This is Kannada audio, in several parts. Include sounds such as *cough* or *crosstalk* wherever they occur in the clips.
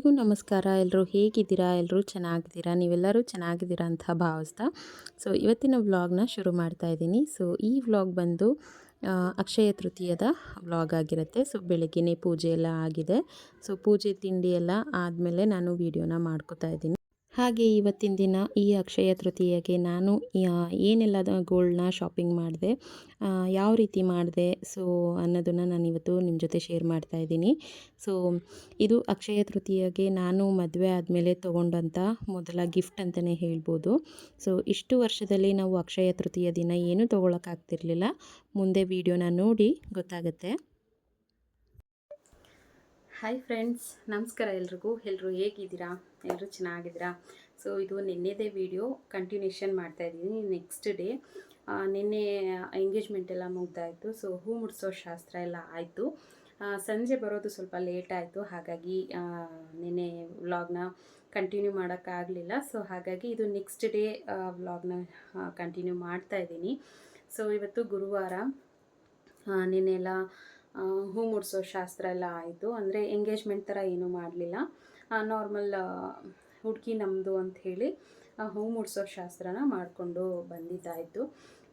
ಎಲ್ರಿಗೂ ನಮಸ್ಕಾರ. ಎಲ್ಲರೂ ಹೇಗಿದ್ದೀರಾ? ಎಲ್ಲರೂ ಚೆನ್ನಾಗಿದ್ದೀರಾ? ನೀವೆಲ್ಲರೂ ಚೆನ್ನಾಗಿದ್ದೀರಾ ಅಂತ ಭಾವಿಸ್ತಾ. ಸೊ ಇವತ್ತಿನ ವ್ಲಾಗ್ನ ಶುರು ಮಾಡ್ತಾ ಇದ್ದೀನಿ. ಸೊ ಈ ವ್ಲಾಗ್ ಬಂದು ಅಕ್ಷಯ ತೃತೀಯದ ವ್ಲಾಗ್ ಆಗಿರುತ್ತೆ. ಸೊ ಬೆಳಗ್ಗೆನೇ ಪೂಜೆ ಎಲ್ಲ ಆಗಿದೆ. ಸೊ ಪೂಜೆ ತಿಂಡಿ ಎಲ್ಲ ಆದಮೇಲೆ ನಾನು ವೀಡಿಯೋನ ಮಾಡ್ಕೋತಾ ಇದ್ದೀನಿ. ಹಾಗೆ ಇವತ್ತಿನ ದಿನ ಈ ಅಕ್ಷಯ ತೃತೀಯಗೆ ನಾನು ಏನೆಲ್ಲ ಗೋಲ್ಡ್ನ ಶಾಪಿಂಗ್ ಮಾಡಿದೆ ಯಾವ ರೀತಿ ಮಾಡಿದೆ ಸೊ ಅನ್ನೋದನ್ನು ನಾನು ಇವತ್ತು ನಿಮ್ಮ ಜೊತೆ ಶೇರ್ ಮಾಡ್ತಾ ಇದ್ದೀನಿ. ಸೊ ಇದು ಅಕ್ಷಯ ತೃತೀಯಗೆ ನಾನು ಮದುವೆ ಆದಮೇಲೆ ತೊಗೊಂಡಂಥ ಮೊದಲ ಗಿಫ್ಟ್ ಅಂತಲೇ ಹೇಳ್ಬೋದು. ಸೊ ಇಷ್ಟು ವರ್ಷದಲ್ಲಿ ನಾವು ಅಕ್ಷಯ ತೃತೀಯ ದಿನ ಏನೂ ತೊಗೊಳಕ್ಕಾಗ್ತಿರ್ಲಿಲ್ಲ ಮುಂದೆ ವಿಡಿಯೋನ ನೋಡಿ ಗೊತ್ತಾಗುತ್ತೆ. ಹಾಯ್ ಫ್ರೆಂಡ್ಸ್ ನಮಸ್ಕಾರ ಎಲ್ರಿಗೂ. ಎಲ್ಲರೂ ಹೇಗಿದ್ದೀರಾ? ಎಲ್ಲರೂ ಚೆನ್ನಾಗಿದ್ದೀರಾ? ಸೊ ಇದು ನಿನ್ನೆದೇ ವಿಡಿಯೋ ಕಂಟಿನ್ಯೂಷನ್ ಮಾಡ್ತಾ ಇದ್ದೀನಿ. ನೆಕ್ಸ್ಟ್ ಡೇ ನಿನ್ನೆ ಎಂಗೇಜ್ಮೆಂಟ್ ಎಲ್ಲ ಮುಗ್ದಾಯಿತು. ಸೊ ಹೂ ಮುಡಿಸೋ ಶಾಸ್ತ್ರ ಎಲ್ಲ ಆಯಿತು. ಸಂಜೆ ಬರೋದು ಸ್ವಲ್ಪ ಲೇಟ್ ಆಯಿತು. ಹಾಗಾಗಿ ನಿನ್ನೆ ವ್ಲಾಗ್ನ ಕಂಟಿನ್ಯೂ ಮಾಡೋಕ್ಕಾಗಲಿಲ್ಲ. ಸೊ ಹಾಗಾಗಿ ಇದು ನೆಕ್ಸ್ಟ್ ಡೇ ವ್ಲಾಗ್ನ ಕಂಟಿನ್ಯೂ ಮಾಡ್ತಾ ಇದ್ದೀನಿ. ಸೊ ಇವತ್ತು ಗುರುವಾರ ನಿನ್ನೆಲ್ಲ ಹೂ ಮುಡಿಸೋ ಶಾಸ್ತ್ರ ಎಲ್ಲ ಆಯಿತು. ಅಂದರೆ ಎಂಗೇಜ್ಮೆಂಟ್ ಥರ ಏನೂ ಮಾಡಲಿಲ್ಲ. ನಾರ್ಮಲ್ ಹುಡುಗಿ ನಮ್ಮದು ಅಂಥೇಳಿ ಹೂ ಮುಡಿಸೋ ಶಾಸ್ತ್ರನ ಮಾಡಿಕೊಂಡು ಬಂದಿದ್ದಾಯಿತು.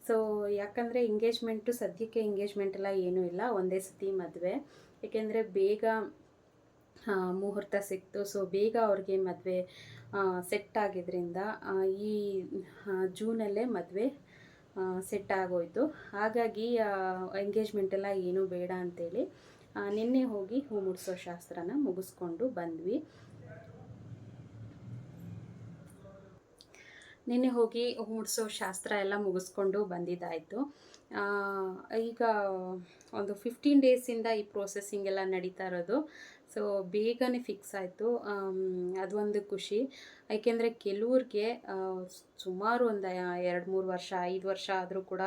ಸೊ ಯಾಕಂದರೆ ಎಂಗೇಜ್ಮೆಂಟು ಸದ್ಯಕ್ಕೆ ಎಂಗೇಜ್ಮೆಂಟ್ ಎಲ್ಲ ಏನೂ ಇಲ್ಲ ಒಂದೇ ಸತಿ ಮದುವೆ. ಏಕೆಂದರೆ ಬೇಗ ಮುಹೂರ್ತ ಸಿಕ್ತು. ಸೊ ಬೇಗ ಅವ್ರಿಗೆ ಮದುವೆ ಸೆಟ್ ಆಗಿದ್ದರಿಂದ ಈ ಜೂನಲ್ಲೇ ಮದುವೆ ಸೆಟ್ ಆಗೋಯ್ತು. ಹಾಗಾಗಿ ಎಂಗೇಜ್ಮೆಂಟ್ ಎಲ್ಲ ಏನೂ ಬೇಡ ಅಂತೇಳಿ ಆ, ನಿನ್ನೆ ಹೋಗಿ ಹೂ ಮುಡಿಸೋ ಶಾಸ್ತ್ರನ ಮುಗಿಸ್ಕೊಂಡು ಬಂದ್ವಿ. ನಿನ್ನೆ ಹೋಗಿ ಮುಡಿಸೋ ಶಾಸ್ತ್ರ ಎಲ್ಲ ಮುಗಿಸ್ಕೊಂಡು ಬಂದಿದ್ದಾಯಿತು. ಈಗ ಒಂದು ಫಿಫ್ಟೀನ್ ಡೇಸಿಂದ ಈ ಪ್ರೋಸೆಸ್ಸಿಂಗ್ ಎಲ್ಲ ನಡೀತಾ ಇರೋದು. ಸೊ ಬೇಗನೆ ಫಿಕ್ಸ್ ಆಯಿತು. ಅದೊಂದು ಖುಷಿ. ಏಕೆಂದರೆ ಕೆಲವ್ರಿಗೆ ಸುಮಾರು ಒಂದು ಎರಡು ಮೂರು ವರ್ಷ, ಐದು ವರ್ಷ ಆದರೂ ಕೂಡ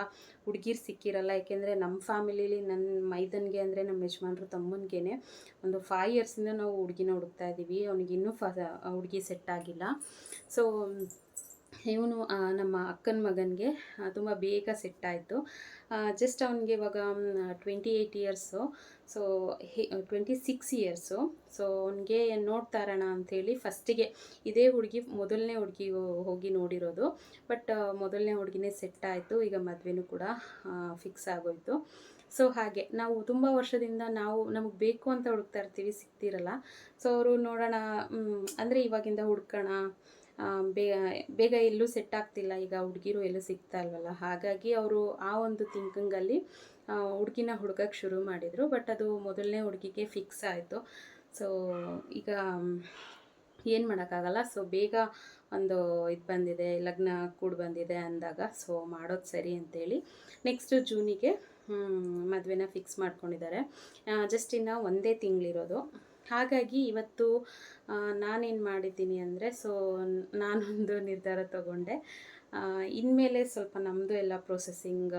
ಹುಡುಗಿರು ಸಿಕ್ಕಿರಲ್ಲ. ಏಕೆಂದರೆ ನಮ್ಮ ಫ್ಯಾಮಿಲೀಲಿ ನನ್ನ ಮೈದನ್ಗೆ ಅಂದರೆ ನಮ್ಮ ಯಜಮಾನ್ರು ತಮ್ಮನಿಗೆ ಒಂದು ಫೈವ್ ಇಯರ್ಸಿಂದ ನಾವು ಹುಡುಗಿನ ಹುಡುಕ್ತಾ ಇದ್ದೀವಿ ಅವ್ನಿಗೆ ಇನ್ನೂ ಫ, ಹುಡುಗಿ ಸೆಟ್ ಆಗಿಲ್ಲ. ಸೊ ಇವನು ನಮ್ಮ ಅಕ್ಕನ ಮಗನಿಗೆ ತುಂಬ ಬೇಗ ಸೆಟ್ ಆಯಿತು. ಜಸ್ಟ್ ಅವನಿಗೆ ಇವಾಗ twenty eight years so twenty six years so ಅವನಿಗೆ ನೋಡ್ತಾ ಇರೋಣ ಅಂಥೇಳಿ ಫಸ್ಟಿಗೆ ಇದೇ ಹುಡುಗಿ, ಮೊದಲನೇ ಹುಡುಗಿ ಹೋಗಿ ನೋಡಿರೋದು. ಬಟ್ ಮೊದಲನೇ ಹುಡುಗಿನೇ ಸೆಟ್ ಆಯಿತು, ಈಗ ಮದುವೆನೂ ಕೂಡ ಫಿಕ್ಸ್ ಆಗೋಯ್ತು. ಸೊ ಹಾಗೆ, ನಾವು ತುಂಬ ವರ್ಷದಿಂದ ನಾವು, ನಮಗೆ ಬೇಕು ಅಂತ ಹುಡುಕ್ತಾ ಇರ್ತೀವಿ, ಸಿಗ್ತಿರಲ್ಲ. ಸೊ ಅವರು ನೋಡೋಣ ಅಂದರೆ ಇವಾಗಿಂದ ಹುಡ್ಕೋಣ ಬೇಗ ಬೇಗ ಎಲ್ಲೂ ಸೆಟ್ ಆಗ್ತಿಲ್ಲ. ಈಗ ಹುಡುಗಿರು ಎಲ್ಲೂ ಸಿಗ್ತಾ ಇಲ್ವಲ್ಲ? ಹಾಗಾಗಿ ಅವರು ಆ ಒಂದು ತಿಂಕಿಂಗಲ್ಲಿ ಹುಡುಗಿನ ಹುಡುಕಕ್ಕೆ ಶುರು ಮಾಡಿದರು. ಬಟ್ ಅದು ಮೊದಲನೇ ಹುಡುಗಿಗೆ ಫಿಕ್ಸ್ ಆಯಿತು. ಸೊ ಈಗ ಏನು ಮಾಡೋಕ್ಕಾಗಲ್ಲ. ಸೊ ಬೇಗ ಒಂದು ಇದು ಬಂದಿದೆ, ಲಗ್ನ ಕೂಡ ಬಂದಿದೆ ಅಂದಾಗ. ಸೊ ಮಾಡೋದು ಸರಿ ಅಂತೇಳಿ ನೆಕ್ಸ್ಟು ಜೂನಿಗೆ ಮದುವೆನ ಫಿಕ್ಸ್ ಮಾಡ್ಕೊಂಡಿದ್ದಾರೆ. ಜಸ್ಟ್ ಇನ್ನು ಒಂದೇ ತಿಂಗಳಿರೋದು. ಹಾಗಾಗಿ ಇವತ್ತು ನಾನೇನು ಮಾಡಿದ್ದೀನಿ ಅಂದರೆ, ಸೊ ನಾನೊಂದು ನಿರ್ಧಾರ ತಗೊಂಡೆ. ಇನ್ಮೇಲೆ ಸ್ವಲ್ಪ ನಮ್ಮದು ಎಲ್ಲ ಪ್ರೊಸೆಸಿಂಗ್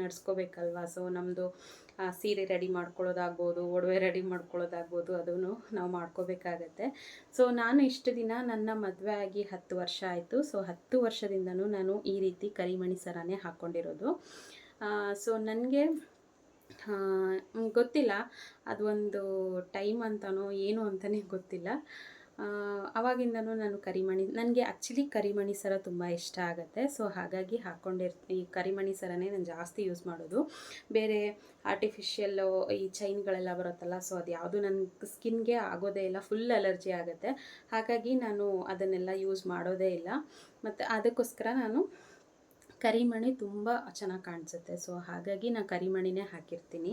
ನಡೆಸ್ಕೋಬೇಕಲ್ವಾ? ಸೊ ನಮ್ಮದು ಸೀರೆ ರೆಡಿ ಮಾಡ್ಕೊಳ್ಳೋದಾಗ್ಬೋದು, ಒಡವೆ ರೆಡಿ ಮಾಡ್ಕೊಳ್ಳೋದಾಗ್ಬೋದು, ಅದನ್ನು ನಾವು ಮಾಡ್ಕೋಬೇಕಾಗತ್ತೆ. ಸೊ, ನಾನು ಇಷ್ಟು ದಿನ ನನ್ನ ಮದುವೆ ಆಗಿ ಹತ್ತು ವರ್ಷ ಆಯಿತು. ಸೊ, ಹತ್ತು ವರ್ಷದಿಂದನೂ ನಾನು ಈ ರೀತಿ ಕರಿಮಣಿ ಸರಾನೇ ಹಾಕ್ಕೊಂಡಿರೋದು ಸೊ, ನನಗೆ ಗೊತ್ತಿಲ್ಲ. ಅದು ಒಂದು ಟೈಮ್ ಅಂತನೋ ಏನು ಅಂತಲೇ ಗೊತ್ತಿಲ್ಲ. ಆವಾಗಿಂದನೂ ನಾನು ಕರಿಮಣಿ, ನನಗೆ ಆ್ಯಕ್ಚುಲಿ ಕರಿಮಣಿ ಸರ ತುಂಬ ಇಷ್ಟ ಆಗುತ್ತೆ. ಸೊ ಹಾಗಾಗಿ ಹಾಕ್ಕೊಂಡಿರ್ತೀನಿ ಈ ಕರಿಮಣಿ ಸರನೇ ನಾನು ಜಾಸ್ತಿ ಯೂಸ್ ಮಾಡೋದು. ಬೇರೆ ಆರ್ಟಿಫಿಷಿಯಲ್ಲು ಈ ಚೈನ್ಗಳೆಲ್ಲ ಬರುತ್ತಲ್ಲ ಸೊ ಅದು ಯಾವುದು ನನ್ನ ಸ್ಕಿನ್ಗೆ ಆಗೋದೇ ಇಲ್ಲ ಫುಲ್ ಅಲರ್ಜಿ ಆಗುತ್ತೆ. ಹಾಗಾಗಿ ನಾನು ಅದನ್ನೆಲ್ಲ ಯೂಸ್ ಮಾಡೋದೇ ಇಲ್ಲ. ಮತ್ತು ಅದಕ್ಕೋಸ್ಕರ ನಾನು ಕರಿಮಣಿ ತುಂಬ ಚೆನ್ನಾಗಿ ಕಾಣಿಸುತ್ತೆ. ಸೊ ಹಾಗಾಗಿ ನಾನು ಕರಿಮಣಿನೇ ಹಾಕಿರ್ತೀನಿ.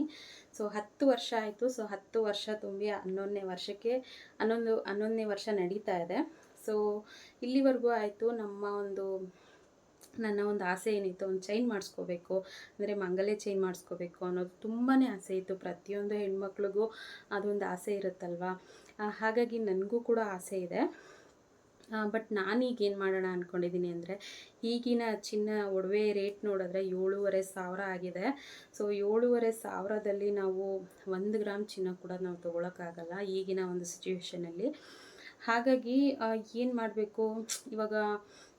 ಸೊ ಹತ್ತು ವರ್ಷ ಆಯಿತು. ಸೊ ಹತ್ತು ವರ್ಷ ತುಂಬಿ ಹನ್ನೊಂದನೇ ವರ್ಷಕ್ಕೆ, ಹನ್ನೊಂದು, ಹನ್ನೊಂದನೇ ವರ್ಷ ನಡೀತಾ ಇದೆ. ಸೊ ಇಲ್ಲಿವರೆಗೂ ಆಯಿತು. ನಮ್ಮ ಒಂದು, ನನ್ನ ಒಂದು ಆಸೆ ಏನಿತ್ತು, ಒಂದು ಚೈನ್ ಮಾಡಿಸ್ಕೋಬೇಕು. ಅಂದರೆ ಮಂಗಲೆ ಚೈನ್ ಮಾಡಿಸ್ಕೋಬೇಕು ಅನ್ನೋದು ತುಂಬಾ ಆಸೆ ಇತ್ತು. ಪ್ರತಿಯೊಂದು ಹೆಣ್ಮಕ್ಳಿಗೂ ಅದೊಂದು ಆಸೆ ಇರುತ್ತಲ್ವ? ಹಾಗಾಗಿ ನನಗೂ ಕೂಡ ಆಸೆ ಇದೆ. ಬಟ್ ನಾನೀಗ ಏನು ಮಾಡೋಣ ಅಂದ್ಕೊಂಡಿದ್ದೀನಿ ಅಂದರೆ, ಈಗಿನ ಚಿನ್ನ ಒಡವೆ ರೇಟ್ ನೋಡಿದ್ರೆ ಏಳೂವರೆ ಸಾವಿರ ಆಗಿದೆ. ಸೊ ಏಳೂವರೆ ಸಾವಿರದಲ್ಲಿ ನಾವು ಒಂದು ಗ್ರಾಮ್ ಚಿನ್ನ ಕೂಡ ನಾವು ತೊಗೊಳಕ್ಕಾಗಲ್ಲ ಈಗಿನ ಒಂದು ಸಿಚುವೇಷನಲ್ಲಿ ಹಾಗಾಗಿ ಏನು ಮಾಡಬೇಕು? ಇವಾಗ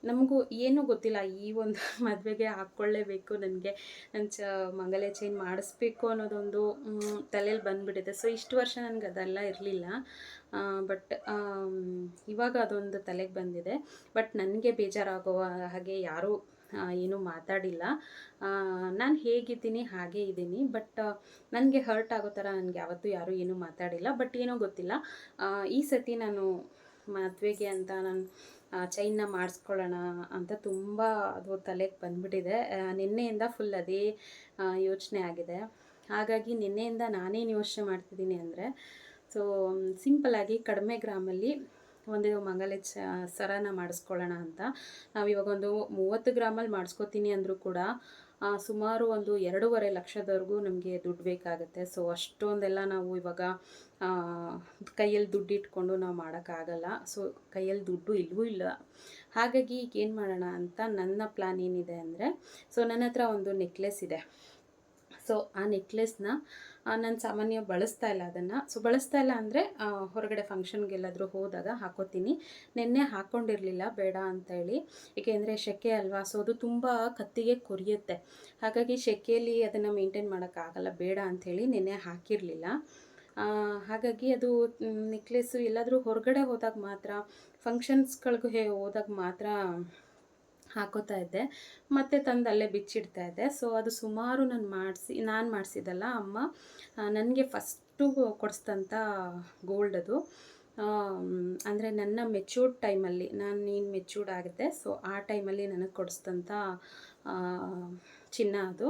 ನಮಗೂ ಏನೂ ಗೊತ್ತಿಲ್ಲ. ಈ ಒಂದು *laughs* ಮದುವೆಗೆ ಹಾಕ್ಕೊಳ್ಳೇಬೇಕು ನನಗೆ. ನನ್ನ ಚ, ಮಂಗಲ್ಯ ಚೈನ್ ಮಾಡಿಸ್ಬೇಕು ಅನ್ನೋದೊಂದು ತಲೆಯಲ್ಲಿ ಬಂದುಬಿಟ್ಟಿದೆ. ಸೊ ಇಷ್ಟು ವರ್ಷ ನನಗೆ ಅದೆಲ್ಲ ಇರಲಿಲ್ಲ. ಬಟ್ ಇವಾಗ ಅದೊಂದು ತಲೆಗೆ ಬಂದಿದೆ. ಬಟ್ ನನಗೆ ಬೇಜಾರಾಗೋ ಹಾಗೆ ಯಾರೂ ಏನೂ ಮಾತಾಡಿಲ್ಲ. ನಾನು ಹೇಗಿದ್ದೀನಿ, ಹಾಗೆ ಇದ್ದೀನಿ, ಬಟ್ ನನಗೆ ಹರ್ಟ್ ಆಗೋ ಥರ ನನಗೆ ಯಾವತ್ತೂ ಯಾರೂ ಏನೂ ಮಾತಾಡಿಲ್ಲ. ಬಟ್ ಏನೋ ಗೊತ್ತಿಲ್ಲ. ಈ ಸತಿ ನಾನು ಮದುವೆಗೆ ಅಂತ ನಾನು ಚೈನ್ನ ಮಾಡಿಸ್ಕೊಳ್ಳೋಣ ಅಂತ ತುಂಬ ಅದು ತಲೆಗೆ ಬಂದ್ಬಿಟ್ಟಿದೆ. ನಿನ್ನೆಯಿಂದ ಫುಲ್ ಅದೇ ಯೋಚನೆ ಆಗಿದೆ. ಹಾಗಾಗಿ ನಿನ್ನೆಯಿಂದ ನಾನೇನು ಯೋಚನೆ ಮಾಡ್ತಿದ್ದೀನಿ ಅಂದರೆ ಸೊ ಸಿಂಪಲ್ಲಾಗಿ ಕಡಿಮೆ ಗ್ರಾಮಲ್ಲಿ ಒಂದು ಮಂಗಲ ಚ, ಸರನ ಮಾಡಿಸ್ಕೊಳ್ಳೋಣ ಅಂತ. ನಾವು ಇವಾಗ ಒಂದು ಮೂವತ್ತು ಗ್ರಾಮಲ್ಲಿ ಮಾಡಿಸ್ಕೊತೀನಿ ಅಂದರೂ ಕೂಡ ಸುಮಾರು ಒಂದು ಎರಡೂವರೆ ಲಕ್ಷದವರೆಗೂ ನಮಗೆ ದುಡ್ಡು ಬೇಕಾಗುತ್ತೆ. ಸೊ ಅಷ್ಟೊಂದೆಲ್ಲ ನಾವು ಇವಾಗ ಕೈಯಲ್ಲಿ ದುಡ್ಡು ಇಟ್ಕೊಂಡು ನಾವು ಮಾಡೋಕ್ಕಾಗಲ್ಲ. ಸೊ ಕೈಯಲ್ಲಿ ದುಡ್ಡು ಇಲ್ಲವೂ ಇಲ್ಲ. ಹಾಗಾಗಿ ಈಗ ಏನು ಮಾಡೋಣ ಅಂತ ನನ್ನ ಪ್ಲ್ಯಾನ್ ಏನಿದೆ ಅಂದರೆ ಸೊ ನನ್ನ ಹತ್ರ ಒಂದು ನೆಕ್ಲೆಸ್ ಇದೆ. ಸೊ ಆ ನೆಕ್ಲೆಸ್ನ ನಾನು ಸಾಮಾನ್ಯ ಬಳಸ್ತಾ ಇಲ್ಲ ಅದನ್ನು. ಸೊ ಬಳಸ್ತಾ ಇಲ್ಲ ಅಂದರೆ ಹೊರಗಡೆ ಫಂಕ್ಷನ್ಗೆಲ್ಲಾದರೂ ಹೋದಾಗ ಹಾಕೋತೀನಿ. ನಿನ್ನೆ ಹಾಕ್ಕೊಂಡಿರಲಿಲ್ಲ ಬೇಡ ಅಂತೇಳಿ ಏಕೆಂದರೆ ಸೆಕೆ ಅಲ್ವಾ? ಸೊ ಅದು ತುಂಬ ಕತ್ತಿಗೆ ಕೊರಿಯುತ್ತೆ. ಹಾಗಾಗಿ ಸೆಕೆಯಲ್ಲಿ ಅದನ್ನು ಮೇಂಟೈನ್ ಮಾಡೋಕ್ಕಾಗಲ್ಲ ಬೇಡ ಅಂಥೇಳಿ ನಿನ್ನೆ ಹಾಕಿರಲಿಲ್ಲ. ಹಾಗಾಗಿ ಅದು ನೆಕ್ಲೆಸ್ಸು ಎಲ್ಲಾದರೂ ಹೊರಗಡೆ ಹೋದಾಗ ಮಾತ್ರ ಫಂಕ್ಷನ್ಸ್ಗಳಿಗೆ ಹೋದಾಗ ಮಾತ್ರ ಹಾಕೋತಾ ಇದ್ದೆ. ಮತ್ತೆ ತಂದು ಅಲ್ಲೇ ಬಿಚ್ಚಿಡ್ತಾ ಇದ್ದೆ. ಸೊ ಅದು ಸುಮಾರು ನಾನು ಮಾಡಿಸಿ, ನಾನು ಮಾಡಿಸಿದ್ದಲ್ಲ ಅಮ್ಮ ನನಗೆ ಫಸ್ಟು ಕೊಡಿಸ್ತಂಥ ಗೋಲ್ಡ್ ಅದು. ಅಂದರೆ ನನ್ನ ಮೆಚ್ಯೂರ್ಡ್ ಟೈಮಲ್ಲಿ ನಾನು ನೀನು ಮೆಚ್ಯೂರ್ಡ್ ಆಗಿದೆ ಸೊ ಆ ಟೈಮಲ್ಲಿ ನನಗೆ ಕೊಡಿಸ್ತಂಥ ಚಿನ್ನ ಅದು.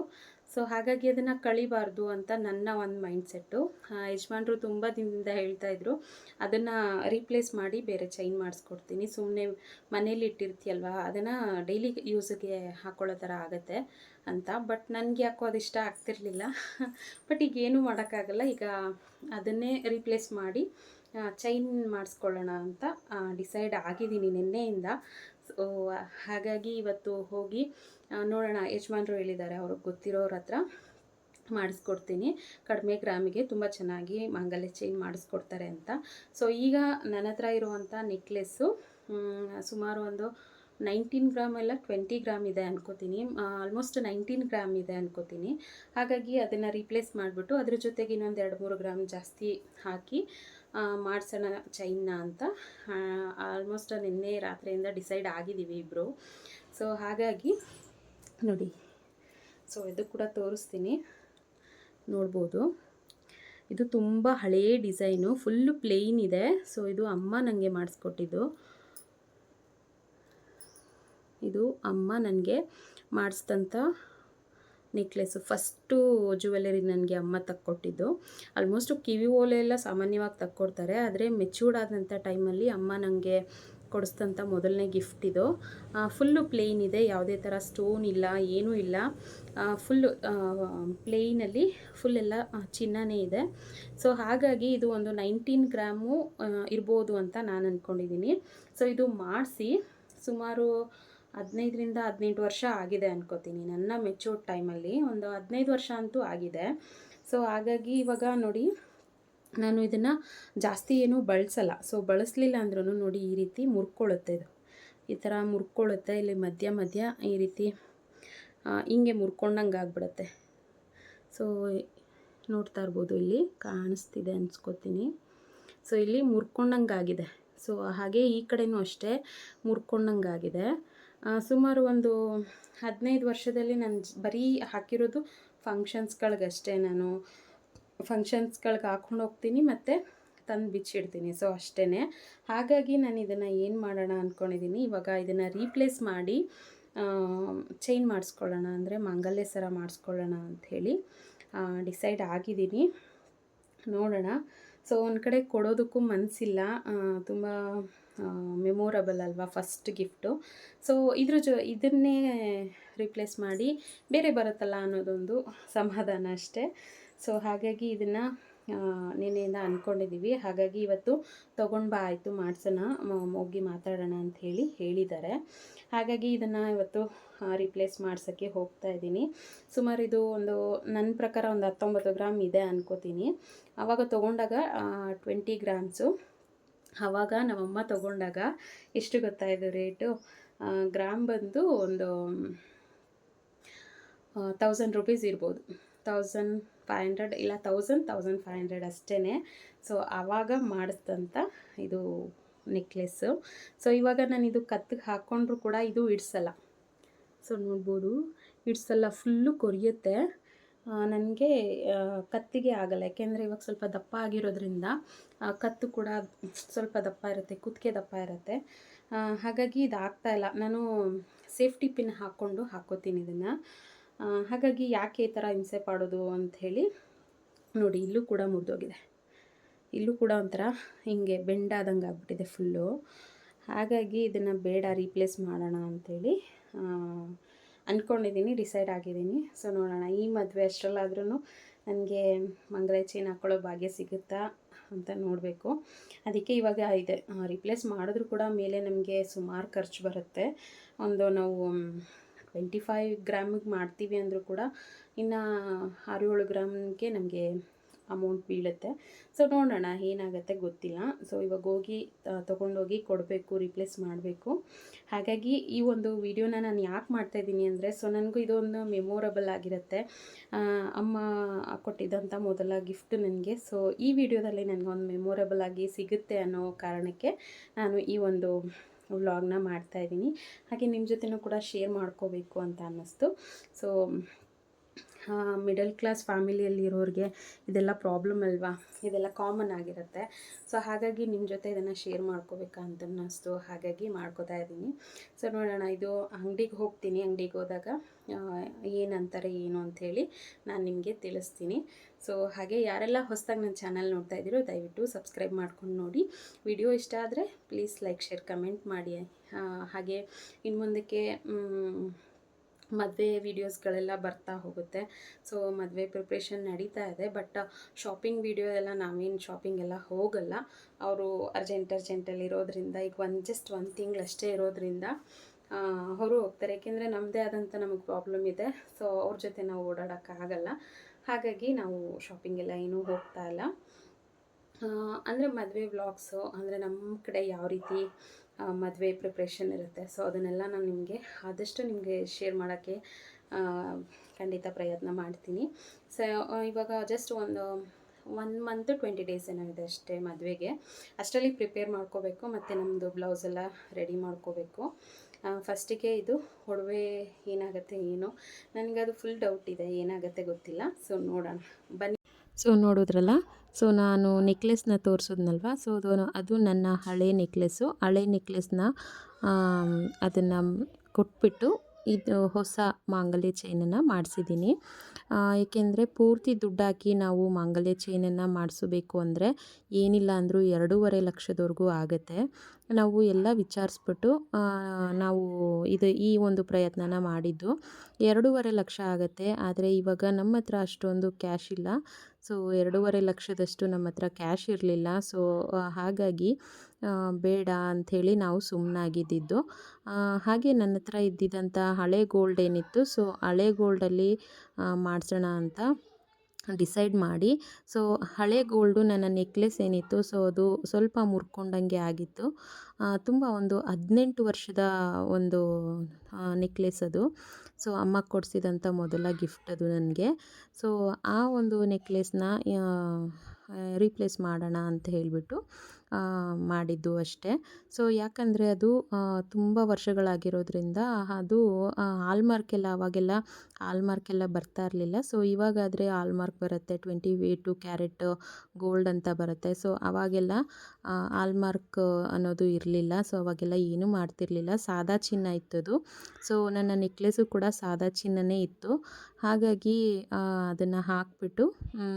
ಸೊ ಹಾಗಾಗಿ ಅದನ್ನು ಕಳಿಬಾರ್ದು ಅಂತ ನನ್ನ ಒಂದು ಮೈಂಡ್ ಸೆಟ್ಟು ಯಜಮಾನ್ರು ತುಂಬ ದಿನದಿಂದ ಹೇಳ್ತಾ ಇದ್ರು. ಅದನ್ನು ರೀಪ್ಲೇಸ್ ಮಾಡಿ ಬೇರೆ ಚೈನ್ ಮಾಡಿಸ್ಕೊಡ್ತೀನಿ. ಸುಮ್ಮನೆ ಮನೇಲಿ ಇಟ್ಟಿರ್ತೀಯಲ್ವ, ಅದನ್ನು ಡೈಲಿ ಯೂಸಿಗೆ ಹಾಕೊಳ್ಳೋ ಥರ ಆಗುತ್ತೆ ಅಂತ. ಬಟ್ ನನಗೆ ಯಾಕೋ ಅದು ಇಷ್ಟ ಆಗ್ತಿರ್ಲಿಲ್ಲ. *laughs* ಬಟ್ ಈಗ ಏನೂ ಮಾಡೋಕ್ಕಾಗಲ್ಲ. ಈಗ ಅದನ್ನೇ ರೀಪ್ಲೇಸ್ ಮಾಡಿ ಚೈನ್ ಮಾಡಿಸ್ಕೊಳ್ಳೋಣ ಅಂತ ಡಿಸೈಡ್ ಆಗಿದ್ದೀನಿ ನಿನ್ನೆಯಿಂದ. ಸೊ ಹಾಗಾಗಿ ಇವತ್ತು ಹೋಗಿ ನೋಡೋಣ, ಯಜಮಾನ್ರು ಹೇಳಿದ್ದಾರೆ, ಅವ್ರಿಗೆ ಗೊತ್ತಿರೋರ ಹತ್ರ ಮಾಡಿಸ್ಕೊಡ್ತೀನಿ. ಕಡಿಮೆ ಗ್ರಾಮಿಗೆ ತುಂಬ ಚೆನ್ನಾಗಿ ಮಾಂಗಲ್ಯ ಚೈನ್ ಮಾಡಿಸ್ಕೊಡ್ತಾರೆ ಅಂತ. ಸೊ ಈಗ ನನ್ನ ಹತ್ರ ಇರುವಂಥ ನೆಕ್ಲೆಸ್ಸು ಸುಮಾರು ಒಂದು ನೈನ್ಟೀನ್ ಗ್ರಾಮ್ ಎಲ್ಲ ಟ್ವೆಂಟಿ ಗ್ರಾಮ್ ಇದೆ ಅನ್ಕೋತೀನಿ. ಆಲ್ಮೋಸ್ಟ್ ನೈನ್ಟೀನ್ ಗ್ರಾಮ್ ಇದೆ ಅನ್ಕೋತೀನಿ. ಹಾಗಾಗಿ ಅದನ್ನು ರೀಪ್ಲೇಸ್ ಮಾಡಿಬಿಟ್ಟು ಅದ್ರ ಜೊತೆಗೆ ಇನ್ನೊಂದು ಎರಡು ಮೂರು ಗ್ರಾಮ್ ಜಾಸ್ತಿ ಹಾಕಿ ಮಾಡಿಸೋಣ ಚೈನ್ನ ಅಂತ. ಆಲ್ಮೋಸ್ಟ್ ನಿನ್ನೆ ರಾತ್ರಿಯಿಂದ ಡಿಸೈಡ್ ಆಗಿದ್ದೀವಿ ಇಬ್ಬರು ಸೊ ಹಾಗಾಗಿ ನೋಡಿ. ಸೊ ಇದು ಕೂಡ ತೋರಿಸ್ತೀನಿ. ನೋಡ್ಬೋದು. ಇದು ತುಂಬ ಹಳೇ ಡಿಸೈನು ಫುಲ್ಲು ಪ್ಲೇನ್ ಇದೆ. ಸೊ ಇದು ಅಮ್ಮ ನನಗೆ ಮಾಡಿಸ್ಕೊಟ್ಟಿದ್ದು. ಇದು ಅಮ್ಮ ನನಗೆ ಮಾಡಿಸಿದಂಥ ನೆಕ್ಲೆಸ್ಸು ಫಸ್ಟು ಜ್ಯುವೆಲರಿ ನನಗೆ ಅಮ್ಮ ತಕ್ಕೊಟ್ಟಿದ್ದು. ಆಲ್ಮೋಸ್ಟು ಕಿವಿ ಓಲೆ ಎಲ್ಲ ಸಾಮಾನ್ಯವಾಗಿ ತಕ್ಕೊಡ್ತಾರೆ. ಆದರೆ ಮೆಚ್ಯೂರ್ಡ್ ಆದಂಥ ಟೈಮಲ್ಲಿ ಅಮ್ಮ ನನಗೆ ಕೊಡಿಸಿದಂಥ ಮೊದಲನೇ ಗಿಫ್ಟ್ ಇದು. ಫುಲ್ಲು ಪ್ಲೇನ್ ಇದೆ, ಯಾವುದೇ ಥರ ಸ್ಟೋನ್ ಇಲ್ಲ, ಏನೂ ಇಲ್ಲ. ಫುಲ್ಲು ಪ್ಲೇನಲ್ಲಿ ಫುಲ್ ಎಲ್ಲ ಚಿನ್ನನೇ ಇದೆ. ಸೊ ಹಾಗಾಗಿ ಇದು ಒಂದು ನೈನ್ಟೀನ್ ಗ್ರಾಮು ಇರ್ಬೋದು ಅಂತ ನಾನು ಅಂದ್ಕೊಂಡಿದ್ದೀನಿ ಸೊ ಇದು ಮಾಡಿಸಿ ಸುಮಾರು ಹದಿನೈದರಿಂದ ಹದಿನೆಂಟು ವರ್ಷ ಆಗಿದೆ ಅನ್ಕೋತೀನಿ. ನನ್ನ ಮೆಚೂರ್ಡ್ ಟೈಮಲ್ಲಿ ಒಂದು ಹದಿನೈದು ವರ್ಷ ಅಂತೂ ಆಗಿದೆ. ಸೊ ಹಾಗಾಗಿ ಇವಾಗ ನೋಡಿ ನಾನು ಇದನ್ನು ಜಾಸ್ತಿ ಏನೂ ಬಳಸಲ್ಲ. ಸೊ ಬಳಸಲಿಲ್ಲ ಅಂದ್ರೂ ನೋಡಿ ಈ ರೀತಿ ಮುರ್ಕೊಳ್ಳುತ್ತೆ ಇದು. ಈ ಥರ ಮುರ್ಕೊಳ್ಳುತ್ತೆ ಇಲ್ಲಿ ಮಧ್ಯ ಮಧ್ಯ ಈ ರೀತಿ ಹಿಂಗೆ ಮುರ್ಕೊಂಡಂಗೆ ಆಗ್ಬಿಡುತ್ತೆ. ಸೊ ನೋಡ್ತಾ ಇರ್ಬೋದು ಇಲ್ಲಿ. ಕಾಣಿಸ್ತಿದೆ ಅನ್ಸ್ಕೋತೀನಿ. ಸೊ ಇಲ್ಲಿ ಮುರ್ಕೊಂಡಂಗೆ ಆಗಿದೆ. ಸೊ ಹಾಗೆ ಈ ಕಡೆನೂ ಅಷ್ಟೇ ಮುರ್ಕೊಂಡಂಗೆ ಆಗಿದೆ. ಸುಮಾರು ಒಂದು ಹದಿನೈದು ವರ್ಷದಲ್ಲಿ ನಾನು ಬರೀ ಹಾಕಿರೋದು ಫಂಕ್ಷನ್ಸ್ಗಳಿಗಷ್ಟೇ ನಾನು. ಫಂಕ್ಷನ್ಸ್ಗಳಿಗೆ ಹಾಕ್ಕೊಂಡು ಹೋಗ್ತೀನಿ ಮತ್ತು ತಂದು ಬಿಚ್ಚಿಡ್ತೀನಿ. ಸೊ ಅಷ್ಟೇ ಹಾಗಾಗಿ ನಾನು ಇದನ್ನು ಏನು ಮಾಡೋಣ ಅಂದ್ಕೊಂಡಿದ್ದೀನಿ ಇವಾಗ ಇದನ್ನು ರೀಪ್ಲೇಸ್ ಮಾಡಿ ಚೈನ್ ಮಾಡಿಸ್ಕೊಳ್ಳೋಣ ಅಂದರೆ ಮಾಂಗಲ್ಯ ಸರ ಮಾಡಿಸ್ಕೊಳ್ಳೋಣ ಅಂಥೇಳಿ ಡಿಸೈಡ್ ಆಗಿದ್ದೀನಿ ನೋಡೋಣ. ಸೊ ಒಂದು ಕಡೆ ಕೊಡೋದಕ್ಕೂ ಮನಸ್ಸಿಲ್ಲ ತುಂಬ ಮೆಮೊರಬಲ್ ಅಲ್ವಾ ಫಸ್ಟ್ ಗಿಫ್ಟು ಸೊ ಇದ್ರ ಜೊ, ಇದನ್ನೇ ರಿಪ್ಲೇಸ್ ಮಾಡಿ ಬೇರೆ ಬರುತ್ತಲ್ಲ ಅನ್ನೋದೊಂದು ಸಮಾಧಾನ ಅಷ್ಟೇ. ಸೊ ಹಾಗಾಗಿ ಇದನ್ನು ನಿನ್ನೆಯಿಂದ ಅಂದ್ಕೊಂಡಿದ್ದೀವಿ ಹಾಗಾಗಿ ಇವತ್ತು ತೊಗೊಂಡು ಬಾ, ಆಯಿತು, ಮಾಡಿಸೋಣ ಹೋಗಿ ಮಾತಾಡೋಣ ಅಂತ ಹೇಳಿ ಹೇಳಿದ್ದಾರೆ. ಹಾಗಾಗಿ ಇದನ್ನು ಇವತ್ತು ರಿಪ್ಲೇಸ್ ಮಾಡ್ಸೋಕ್ಕೆ ಹೋಗ್ತಾ ಇದ್ದೀನಿ. ಸುಮಾರು ಇದು ಒಂದು ನನ್ನ ಪ್ರಕಾರ ಒಂದು ಹತ್ತೊಂಬತ್ತು ಗ್ರಾಮ್ ಇದೆ ಅನ್ಕೋತೀನಿ. ಆವಾಗ ತೊಗೊಂಡಾಗ ಟ್ವೆಂಟಿ ಗ್ರಾಮ್ಸು. ಆವಾಗ ನಮ್ಮಮ್ಮ ತೊಗೊಂಡಾಗ ಎಷ್ಟು ಗೊತ್ತಾಯಿತು ರೇಟು? ಗ್ರಾಮ್ ಬಂದು ಒಂದು ತೌಸಂಡ್ ರುಪೀಸ್ ಇರ್ಬೋದು. ತೌಸಂಡ್ ಫೈವ್ ಹಂಡ್ರೆಡ್ ಇಲ್ಲ ತೌಸಂಡ್ ತೌಸಂಡ್ ಫೈವ್ ಹಂಡ್ರೆಡ್ ಅಷ್ಟೇ ಸೊ ಆವಾಗ ಮಾಡಿಸ್ದಂಥ ಇದು ನೆಕ್ಲೆಸ್ಸು ಸೊ ಇವಾಗ ನಾನು ಇದು ಕತ್ತಿಗೆ ಹಾಕ್ಕೊಂಡ್ರು ಕೂಡ ಇದು ಇಡ್ಸಲ್ಲ. ಸೊ ನೋಡ್ಬೋದು. ಇಡ್ಸಲ್ಲ ಫುಲ್ಲು ಕೊರಿಯುತ್ತೆ. ನನಗೆ ಕತ್ತಿಗೆ ಆಗಲ್ಲ. ಯಾಕೆಂದರೆ ಇವಾಗ ಸ್ವಲ್ಪ ದಪ್ಪ ಆಗಿರೋದ್ರಿಂದ ಕತ್ತು ಕೂಡ ಸ್ವಲ್ಪ ದಪ್ಪ ಇರುತ್ತೆ, ಕುತ್ತಿಗೆ ದಪ್ಪ ಇರುತ್ತೆ. ಹಾಗಾಗಿ ಇದು ಆಗ್ತಾ ಇಲ್ಲ. ನಾನು ಸೇಫ್ಟಿ ಪಿನ್ ಹಾಕ್ಕೊಂಡು ಹಾಕೋತೀನಿ ಇದನ್ನು. ಹಾಗಾಗಿ ಯಾಕೆ ಈ ಥರ ಹಿಂಸೆ ಪಾಡೋದು ಅಂಥೇಳಿ ನೋಡಿ, ಇಲ್ಲೂ ಕೂಡ ಮುರಿದೋಗಿದೆ. ಇಲ್ಲೂ ಕೂಡ ಒಂಥರ ಹಿಂಗೆ ಬೆಂಡಾದಂಗೆ ಆಗ್ಬಿಟ್ಟಿದೆ ಫುಲ್ಲು. ಹಾಗಾಗಿ ಇದನ್ನು ಬೇಡ ರೀಪ್ಲೇಸ್ ಮಾಡೋಣ ಅಂಥೇಳಿ ಅಂದ್ಕೊಂಡಿದ್ದೀನಿ ಡಿಸೈಡ್ ಆಗಿದ್ದೀನಿ. ಸೊ ನೋಡೋಣ, ಈ ಮದುವೆ ಅಷ್ಟರಲ್ಲಾದ್ರೂ ನನಗೆ ಮಂಗಳ ಚೈನ್ ಹಾಕ್ಕೊಳ್ಳೋ ಭಾಗ್ಯ ಸಿಗುತ್ತಾ ಅಂತ ನೋಡಬೇಕು. ಅದಕ್ಕೆ ಇವಾಗ ಇದೆ ರಿಪ್ಲೇಸ್ ಮಾಡಿದ್ರು ಕೂಡ ಮೇಲೆ ನಮಗೆ ಸುಮಾರು ಖರ್ಚು ಬರುತ್ತೆ. ಒಂದು ನಾವು ಟ್ವೆಂಟಿ ಫೈವ್ ಗ್ರಾಮಿಗೆ ಮಾಡ್ತೀವಿ ಅಂದರೂ ಕೂಡ ಇನ್ನು ಆರು ಏಳು ಗ್ರಾಮ್ಗೆ ನಮಗೆ ಅಮೌಂಟ್ ಬೀಳುತ್ತೆ. ಸೊ ನೋಡೋಣ ಏನಾಗುತ್ತೆ ಗೊತ್ತಿಲ್ಲ. ಸೊ ಇವಾಗ ಹೋಗಿ ತೊಗೊಂಡೋಗಿ ಕೊಡಬೇಕು ರಿಪ್ಲೇಸ್ ಮಾಡಬೇಕು. ಹಾಗಾಗಿ ಈ ಒಂದು ವಿಡಿಯೋನ ನಾನು ಯಾಕೆ ಮಾಡ್ತಾಯಿದ್ದೀನಿ ಅಂದರೆ ಸೊ ನನಗೂ ಇದೊಂದು ಮೆಮೊರಬಲ್ ಆಗಿರುತ್ತೆ. ಅಮ್ಮ ಕೊಟ್ಟಿದ್ದಂಥ ಮೊದಲ ಗಿಫ್ಟ್ ನನಗೆ. ಸೊ ಈ ವಿಡಿಯೋದಲ್ಲಿ ನನಗೊಂದು ಮೆಮೊರಬಲ್ ಆಗಿ ಸಿಗುತ್ತೆ ಅನ್ನೋ ಕಾರಣಕ್ಕೆ ನಾನು ಈ ಒಂದು ವ್ಲಾಗ್ನ ಮಾಡ್ತಾಯಿದ್ದೀನಿ ಹಾಗೆ ನಿಮ್ಮ ಜೊತೆನೂ ಕೂಡ ಶೇರ್ ಮಾಡ್ಕೋಬೇಕು ಅಂತ ಅನ್ನಿಸ್ತು. ಸೊ ಮಿಡಲ್ ಕ್ಲಾಸ್ ಫ್ಯಾಮಿಲಿಯಲ್ಲಿ ಇರೋರಿಗೆ ಇದೆಲ್ಲ ಪ್ರಾಬ್ಲಮ್ ಅಲ್ವಾ? ಇದೆಲ್ಲ ಕಾಮನ್ ಆಗಿರುತ್ತೆ. ಸೊ ಹಾಗಾಗಿ ನಿಮ್ಮ ಜೊತೆ ಇದನ್ನು ಶೇರ್ ಮಾಡ್ಕೋಬೇಕಂತ ಅನ್ನಿಸ್ತು. ಹಾಗಾಗಿ ಮಾಡ್ಕೋತಾ ಇದ್ದೀನಿ. ಸೊ ನೋಡೋಣ, ಇದು ಅಂಗಡಿಗೆ ಹೋಗ್ತೀನಿ. ಅಂಗಡಿಗೆ ಹೋದಾಗ ಏನಂತಾರೆ, ಏನು ಅಂಥೇಳಿ ನಾನು ನಿಮಗೆ ತಿಳಿಸ್ತೀನಿ. ಸೊ ಹಾಗೆ ಯಾರೆಲ್ಲ ಹೊಸದಾಗಿ ನನ್ನ ಚಾನಲ್ ನೋಡ್ತಾ ಇದ್ದೀರೋ, ದಯವಿಟ್ಟು ಸಬ್ಸ್ಕ್ರೈಬ್ ಮಾಡ್ಕೊಂಡು ನೋಡಿ. ವಿಡಿಯೋ ಇಷ್ಟ ಆದರೆ ಪ್ಲೀಸ್ ಲೈಕ್ ಶೇರ್ ಕಮೆಂಟ್ ಮಾಡಿ. ಹಾಗೆ ಇನ್ನು ಮುಂದಕ್ಕೆ ಮದುವೆ ವೀಡಿಯೋಸ್ಗಳೆಲ್ಲ ಬರ್ತಾ ಹೋಗುತ್ತೆ. ಸೊ ಮದುವೆ ಪ್ರಿಪ್ರೇಷನ್ ನಡೀತಾ ಇದೆ. ಬಟ್ ಶಾಪಿಂಗ್ ವೀಡಿಯೋ ಎಲ್ಲ ನಾವೇನು ಶಾಪಿಂಗ್ ಎಲ್ಲ ಹೋಗಲ್ಲ. ಅವರು ಅರ್ಜೆಂಟ್ ಅರ್ಜೆಂಟಲ್ಲಿ ಇರೋದ್ರಿಂದ, ಈಗ ಒಂದು ಜಸ್ಟ್ ಒಂದು ತಿಂಗಳಷ್ಟೇ ಇರೋದ್ರಿಂದ ಅವರು ಹೋಗ್ತಾರೆ. ಏಕೆಂದರೆ ನಮ್ಮದೇ ಆದಂಥ ನಮಗೆ ಪ್ರಾಬ್ಲಮ್ ಇದೆ. ಸೊ ಅವ್ರ ಜೊತೆ ನಾವು ಓಡಾಡೋಕ್ಕಾಗಲ್ಲ. ಹಾಗಾಗಿ ನಾವು ಶಾಪಿಂಗ್ ಎಲ್ಲ ಏನೂ ಹೋಗ್ತಾ ಇಲ್ಲ. ಅಂದರೆ ಮದುವೆ ವ್ಲಾಗ್ಸು ಅಂದರೆ ನಮ್ಮ ಕಡೆ ಯಾವ ರೀತಿ ಮದುವೆ ಪ್ರಿಪ್ರೇಷನ್ ಇರುತ್ತೆ. ಸೊ ಅದನ್ನೆಲ್ಲ ನಾನು ನಿಮಗೆ ಆದಷ್ಟು ನಿಮಗೆ ಶೇರ್ ಮಾಡೋಕ್ಕೆ ಖಂಡಿತ ಪ್ರಯತ್ನ ಮಾಡ್ತೀನಿ. ಸೊ ಇವಾಗ ಜಸ್ಟ್ ಒಂದು ಒನ್ ಮಂತ್ ಟ್ವೆಂಟಿ ಡೇಸ್ ಏನೋ ಇದೆ ಅಷ್ಟೇ ಮದುವೆಗೆ. ಅಷ್ಟರಲ್ಲಿ ಪ್ರಿಪೇರ್ ಮಾಡ್ಕೋಬೇಕು, ಮತ್ತು ನಮ್ಮದು ಬ್ಲೌಸ್ ಎಲ್ಲ ರೆಡಿ ಮಾಡ್ಕೋಬೇಕು. ಫಸ್ಟಿಗೆ ಇದು ಒಡವೆ ಏನಾಗುತ್ತೆ ಏನು. ನನಗದು ಫುಲ್ ಡೌಟ್ ಇದೆ, ಏನಾಗುತ್ತೆ ಗೊತ್ತಿಲ್ಲ. ಸೊ ನೋಡೋಣ. ಬನ್ನಿ. ಸೊ ನೋಡಿದ್ರಲ್ಲ? ಸೊ ನಾನು ನೆಕ್ಲೆಸ್ನ ತೋರಿಸಿದ್ನಲ್ವ? ಸೊ ಅದು ಅದು ನನ್ನ ಹಳೆ ನೆಕ್ಲೆಸ್ಸು. ಹಳೆ ನೆಕ್ಲೆಸ್ನ ಅದನ್ನು ಕೊಟ್ಬಿಟ್ಟು ಇದು ಹೊಸ ಮಾಂಗಲ್ಯ ಚೈನನ್ನು ಮಾಡಿಸಿದ್ದೀನಿ. ಏಕೆಂದರೆ ಪೂರ್ತಿ ದುಡ್ಡು ಹಾಕಿ ನಾವು ಮಾಂಗಲ್ಯ ಚೈನನ್ನು ಮಾಡಿಸಬೇಕು ಅಂದರೆ ಏನಿಲ್ಲ ಅಂದರೂ ಎರಡೂವರೆ ಲಕ್ಷದವರೆಗೂ ಆಗುತ್ತೆ. ನಾವು ಎಲ್ಲ ವಿಚಾರಿಸ್ಬಿಟ್ಟು ನಾವು ಇದು ಈ ಒಂದು ಪ್ರಯತ್ನನ ಮಾಡಿದ್ದು. ಎರಡೂವರೆ ಲಕ್ಷ ಆಗುತ್ತೆ, ಆದರೆ ಇವಾಗ ನಮ್ಮ ಹತ್ರ ಅಷ್ಟೊಂದು ಕ್ಯಾಶ್ ಇಲ್ಲ. ಸೊ ಎರಡೂವರೆ ಲಕ್ಷದಷ್ಟು ನಮ್ಮ ಹತ್ರ ಕ್ಯಾಶ್ ಇರಲಿಲ್ಲ. ಸೊ ಹಾಗಾಗಿ ಬೇಡ ಅಂಥೇಳಿ ನಾವು ಸುಮ್ಮನಾಗಿದ್ದಿದ್ದು ಹಾಗೆ ನನ್ನ ಹತ್ರ ಇದ್ದಿದ್ದಂಥ ಹಳೆ ಗೋಲ್ಡ್ ಏನಿತ್ತು, ಸೊ ಹಳೆ ಗೋಲ್ಡಲ್ಲಿ ಮಾಡಿಸೋಣ ಅಂತ ಡಿಸೈಡ್ ಮಾಡಿ. ಸೊ, ಹಳೆ ಗೋಲ್ಡು ನನ್ನ ನೆಕ್ಲೆಸ್ ಏನಿತ್ತು, ಸೊ, ಅದು ಸ್ವಲ್ಪ ಮುರ್ಕೊಂಡಂಗೆ ಆಗಿತ್ತು. ತುಂಬ ಒಂದು ಹದಿನೆಂಟು ವರ್ಷದ ಒಂದು ನೆಕ್ಲೆಸ್ ಅದು. ಸೊ, ಅಮ್ಮ ಕೊಡಿಸಿದಂಥ ಮೊದಲ ಗಿಫ್ಟ್ ಅದು ನನಗೆ. ಸೊ, ಆ ಒಂದು ನೆಕ್ಲೆಸ್ನ ರೀಪ್ಲೇಸ್ ಮಾಡೋಣ ಅಂತ ಹೇಳಿಬಿಟ್ಟು ಮಾಡಿದ್ದು ಅಷ್ಟೇ. ಸೊ ಯಾಕಂದರೆ ಅದು ತುಂಬ ವರ್ಷಗಳಾಗಿರೋದ್ರಿಂದ ಅದು ಹಾಲ್ಮಾರ್ಕ್ ಎಲ್ಲ ಅವಾಗೆಲ್ಲ ಹಾಲ್ಮಾರ್ಕ್ ಎಲ್ಲ ಬರ್ತಾ ಇರಲಿಲ್ಲ. ಸೊ ಇವಾಗಾದರೆ ಹಾಲ್ಮಾರ್ಕ್ ಬರುತ್ತೆ. ಟ್ವೆಂಟಿ ಟು ಕ್ಯಾರೆಟ್ ಗೋಲ್ಡ್ ಅಂತ ಬರುತ್ತೆ. ಸೊ ಅವಾಗೆಲ್ಲ ಹಾಲ್ಮಾರ್ಕ್ ಅನ್ನೋದು ಇರಲಿಲ್ಲ. ಸೊ ಅವಾಗೆಲ್ಲ ಏನೂ ಮಾಡ್ತಿರಲಿಲ್ಲ. ಸಾದಾ ಚಿನ್ನ ಇತ್ತದು. ಸೊ ನನ್ನ ನೆಕ್ಲೆಸು ಕೂಡ ಸಾದಾ ಚಿನ್ನನೇ ಇತ್ತು. ಹಾಗಾಗಿ ಅದನ್ನು ಹಾಕಿಬಿಟ್ಟು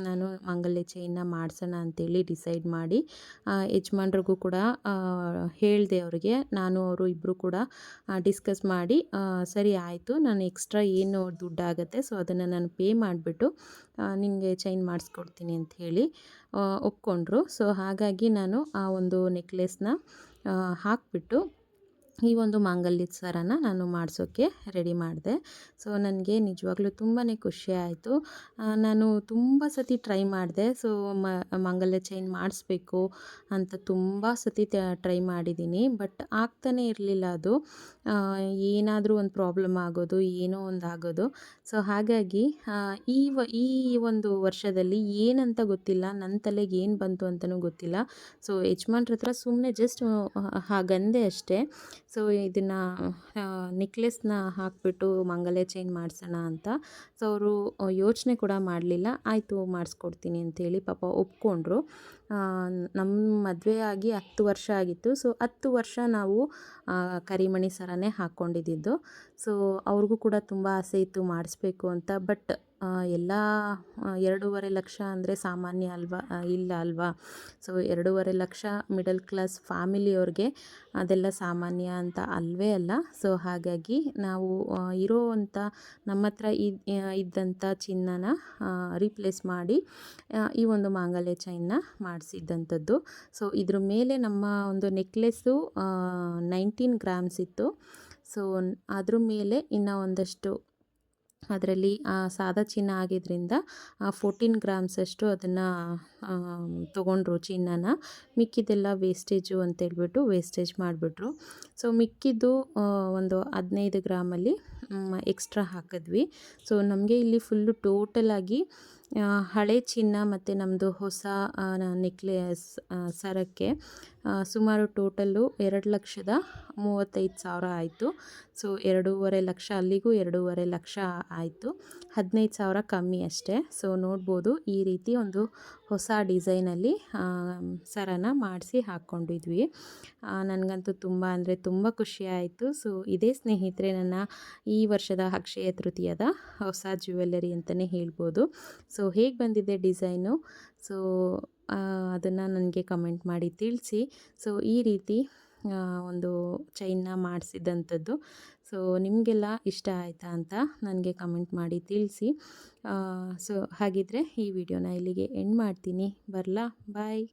ನಾನು ಮಂಗಲ್ಯ ಚೈನ್ನ ಮಾಡಿಸೋಣ ಅಂತೇಳಿ ಡಿಸೈಡ್ ಮಾಡಿ ಯಜಮಾನ್ರಿಗೂ ಕೂಡ ಹೇಳಿದೆ ಅವರಿಗೆ. ನಾನು, ಅವರು ಇಬ್ಬರು ಕೂಡ ಡಿಸ್ಕಸ್ ಮಾಡಿ ಸರಿ ಆಯಿತು, ನಾನು ಎಕ್ಸ್ಟ್ರಾ ಏನು ದುಡ್ಡು ಆಗುತ್ತೆ ಸೊ ಅದನ್ನು ನಾನು ಪೇ ಮಾಡಿಬಿಟ್ಟು ನಿಮಗೆ ಚೈನ್ ಮಾಡಿಸ್ಕೊಡ್ತೀನಿ ಅಂತ ಹೇಳಿ ಒಪ್ಕೊಂಡ್ರು. ಸೊ ಹಾಗಾಗಿ ನಾನು ಆ ಒಂದು ನೆಕ್ಲೆಸ್ನ ಹಾಕಿಬಿಟ್ಟು ಈ ಒಂದು ಮಾಂಗಲ್ಯದ ಸರನ ನಾನು ಮಾಡಿಸೋಕ್ಕೆ ರೆಡಿ ಮಾಡಿದೆ. ಸೊ ನನಗೆ ನಿಜವಾಗ್ಲೂ ತುಂಬಾ ಖುಷಿ ಆಯಿತು. ನಾನು ತುಂಬ ಸತಿ ಟ್ರೈ ಮಾಡಿದೆ. ಸೊ ಮಾಂಗಲ್ಯ ಚೈನ್ ಮಾಡಿಸ್ಬೇಕು ಅಂತ ತುಂಬ ಸತಿ ಟ್ರೈ ಮಾಡಿದ್ದೀನಿ ಬಟ್ ಆಗ್ತಾನೇ ಇರಲಿಲ್ಲ ಅದು. ಏನಾದರೂ ಒಂದು ಪ್ರಾಬ್ಲಮ್ ಆಗೋದು, ಏನೋ ಒಂದು ಆಗೋದು. ಸೊ ಹಾಗಾಗಿ ಈ ವ, ಈ ಒಂದು ವರ್ಷದಲ್ಲಿ ಏನಂತ ಗೊತ್ತಿಲ್ಲ. ನನ್ನ ತಲೆಗೆ ಏನು ಬಂತು ಅಂತಲೂ ಗೊತ್ತಿಲ್ಲ. ಸೊ ಯಜಮಾನ್ರ ಹತ್ರ ಸುಮ್ಮನೆ ಜಸ್ಟ್ ಹಾಗಂದೆ ಅಷ್ಟೇ. ಸೊ, ಇದನ್ನು ನೆಕ್ಲೆಸ್ನ ಹಾಕಿಬಿಟ್ಟು ಮಂಗಲ್ಯ ಚೈನ್ ಮಾಡಿಸೋಣ ಅಂತ. ಸೊ, ಅವರು ಯೋಚನೆ ಕೂಡ ಮಾಡಲಿಲ್ಲ. ಆಯಿತು, ಮಾಡಿಸ್ಕೊಡ್ತೀನಿ ಅಂತೇಳಿ ಪಾಪ ಒಪ್ಕೊಂಡ್ರು. ನಮ್ಮ ಮದುವೆ ಆಗಿ ಹತ್ತು ವರ್ಷ ಆಗಿತ್ತು. ಸೊ, ಹತ್ತು ವರ್ಷ ನಾವು ಕರಿಮಣಿ ಸರನೇ ಹಾಕ್ಕೊಂಡಿದ್ದು. ಸೊ, ಅವ್ರಿಗೂ ಕೂಡ ತುಂಬ ಆಸೆ ಇತ್ತು ಮಾಡಿಸ್ಬೇಕು ಅಂತ. ಬಟ್ ಎಲ್ಲ ಎರಡೂವರೆ ಲಕ್ಷ ಅಂದರೆ ಸಾಮಾನ್ಯ ಅಲ್ವಾ? ಇಲ್ಲ ಅಲ್ವಾ? ಸೊ ಎರಡೂವರೆ ಲಕ್ಷ ಮಿಡಲ್ ಕ್ಲಾಸ್ ಫ್ಯಾಮಿಲಿಯವ್ರಿಗೆ ಅದೆಲ್ಲ ಸಾಮಾನ್ಯ ಅಂತ ಅಲ್ವೇ ಅಲ್ಲ? ಸೊ ಹಾಗಾಗಿ ನಾವು ಇರೋವಂಥ ನಮ್ಮ ಹತ್ರ ಇದ್ ಇದ್ದಂಥ ಚಿನ್ನನ ರೀಪ್ಲೇಸ್ ಮಾಡಿ ಈ ಒಂದು ಮಾಂಗಲ್ಯ ಚೈನ್ನ ಮಾಡಿಸಿದ್ದಂಥದ್ದು ಸೊ ಇದ್ರ ಮೇಲೆ ನಮ್ಮ ಒಂದು ನೆಕ್ಲೆಸ್ಸು ನೈನ್ಟೀನ್ ಗ್ರಾಮ್ಸ್ ಇತ್ತು. ಸೊ ಅದ್ರ ಮೇಲೆ ಇನ್ನೂ ಒಂದಷ್ಟು ಅದರಲ್ಲಿ ಸಾದಾ ಚಿನ್ನ ಆಗಿದ್ದರಿಂದ ಫೋರ್ಟೀನ್ ಗ್ರಾಮ್ಸಷ್ಟು ಅದನ್ನು ತೊಗೊಂಡ್ರು ಚಿನ್ನನ. ಮಿಕ್ಕಿದ್ದೆಲ್ಲ ವೇಸ್ಟೇಜು ಅಂತೇಳ್ಬಿಟ್ಟು ವೇಸ್ಟೇಜ್ ಮಾಡಿಬಿಟ್ರು. ಸೊ ಮಿಕ್ಕಿದ್ದು ಒಂದು ಹದಿನೈದು ಗ್ರಾಮಲ್ಲಿ ಎಕ್ಸ್ಟ್ರಾ ಹಾಕಿದ್ವಿ. ಸೊ ನಮಗೆ ಇಲ್ಲಿ ಫುಲ್ಲು ಟೋಟಲಾಗಿ ಹಳೆ ಚಿನ್ನ ಮತ್ತು ನಮ್ಮದು ಹೊಸ ನೆಕ್ಲೆಸ್ ಸರಕ್ಕೆ ಸುಮಾರು ಟೋಟಲ್ಲು ಎರಡು ಲಕ್ಷದ ಮೂವತ್ತೈದು ಸಾವಿರ ಆಯಿತು. ಸೊ ಎರಡೂವರೆ ಲಕ್ಷ, ಅಲ್ಲಿಗೂ ಎರಡೂವರೆ ಲಕ್ಷ ಆಯಿತು. ಹದಿನೈದು ಸಾವಿರ ಕಮ್ಮಿ ಅಷ್ಟೇ. ಸೊ ನೋಡ್ಬೋದು ಈ ರೀತಿ ಒಂದು ಹೊಸ ಡಿಸೈನಲ್ಲಿ ಸರನ ಮಾಡಿಸಿ ಹಾಕ್ಕೊಂಡಿದ್ವಿ. ನನಗಂತೂ ತುಂಬ ಅಂದರೆ ತುಂಬ ಖುಷಿ ಆಯಿತು. ಸೊ ಇದೇ ಸ್ನೇಹಿತರೆ, ನನ್ನ ಈ ವರ್ಷದ ಅಕ್ಷಯ ತೃತೀಯದ ಹೊಸ ಜ್ಯುವೆಲ್ಲರಿ ಅಂತಲೇ ಹೇಳ್ಬೋದು. ಸೊ ಹೇಗೆ ಬಂದಿದೆ ಡಿಸೈನು? ಸೊ ಅದನ್ನು ನನಗೆ ಕಮೆಂಟ್ ಮಾಡಿ ತಿಳಿಸಿ. ಸೊ ಈ ರೀತಿ ಒಂದು ಚೈನ್ನ ಮಾಡಿಸಿದಂಥದ್ದು. ಸೊ ನಿಮಗೆಲ್ಲ ಇಷ್ಟ ಆಯಿತಾ ಅಂತ ನನಗೆ ಕಮೆಂಟ್ ಮಾಡಿ ತಿಳಿಸಿ. ಸೊ ಹಾಗಿದ್ರೆ ಈ ವಿಡಿಯೋನ ಇಲ್ಲಿಗೆ ಎಂಡ್ ಮಾಡ್ತೀನಿ. ಬರಲಾ? ಬಾಯ್